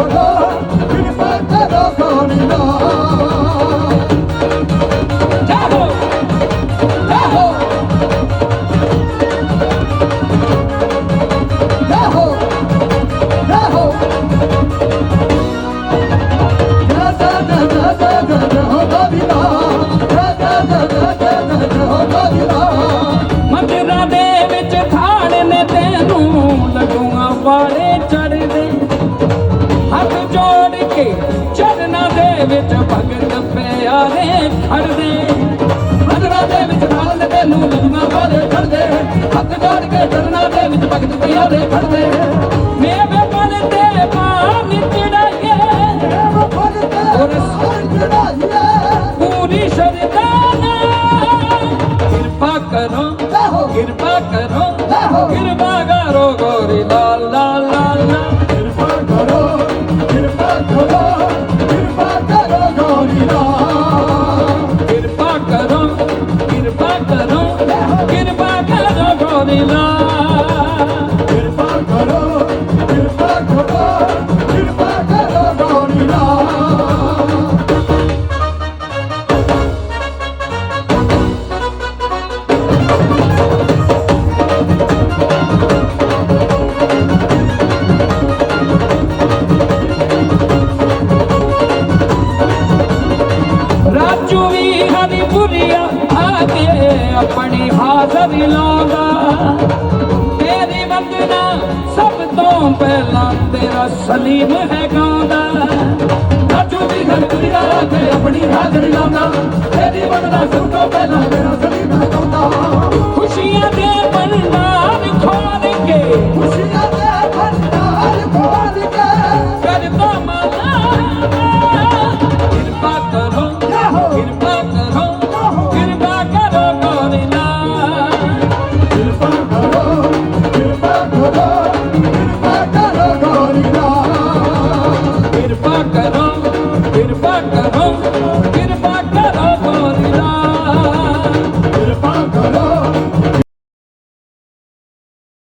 홀로 ਚਰਨਾਂ ਦੇ ਵਿੱਚ ਭਗਤ ਪਿਆਰੇ ਖੜਦੇ ਮੰਦਿਰਾਂ ਦੇ ਵਿੱਚ ਥਾੜ ਨੇ ਤੈਨੂੰ ਲਗੂਆਂ ਵਾਲੇ ਚੜਦੇ ਹੱਥ ਜੋੜ ਕੇ ਚਰਨਾਂ ਦੇ ਵਿੱਚ ਭਗਤ ਪਿਆਰੇ ਖੜਦੇ। ਮੇਵੇ ਮਨ ਤੇ ਚੜਾਈਏ। ਪੂਰੀ ਸ਼ਰਧਾ ਨਾਲ। ਕਿਰਪਾ ਕਰੋ ਕਿਰਪਾ ਕਰੋ। ਕਿਰਪਾ ਕਰੋ ਗੋਰੀ ਲਾਲ ਲਾਲ। ਵੀ ਹਰੀਪੁਰੀਆ ਆ ਕੇ ਆਪਣੀ ਹਾਜ਼ਰੀ ਲਾਉਂਦਾ ਤੇਰੀ ਵੰਦਨਾ ਸਭ ਤੋਂ ਪਹਿਲਾਂ ਤੇਰਾ ਸਲੀਮ ਹੈ ਗਾਉਂਦਾ। ਰਾਜੂ ਵੀ ਹਰੀਪੁਰੀਆ ਆ ਕੇ ਆਪਣੀ ਹਾਜ਼ਰੀ ਲਾਉਂਦਾ। ਤੇਰੀ ਵੰਦਨਾ ਸਭ ਤੋਂ ਪਹਿਲਾਂ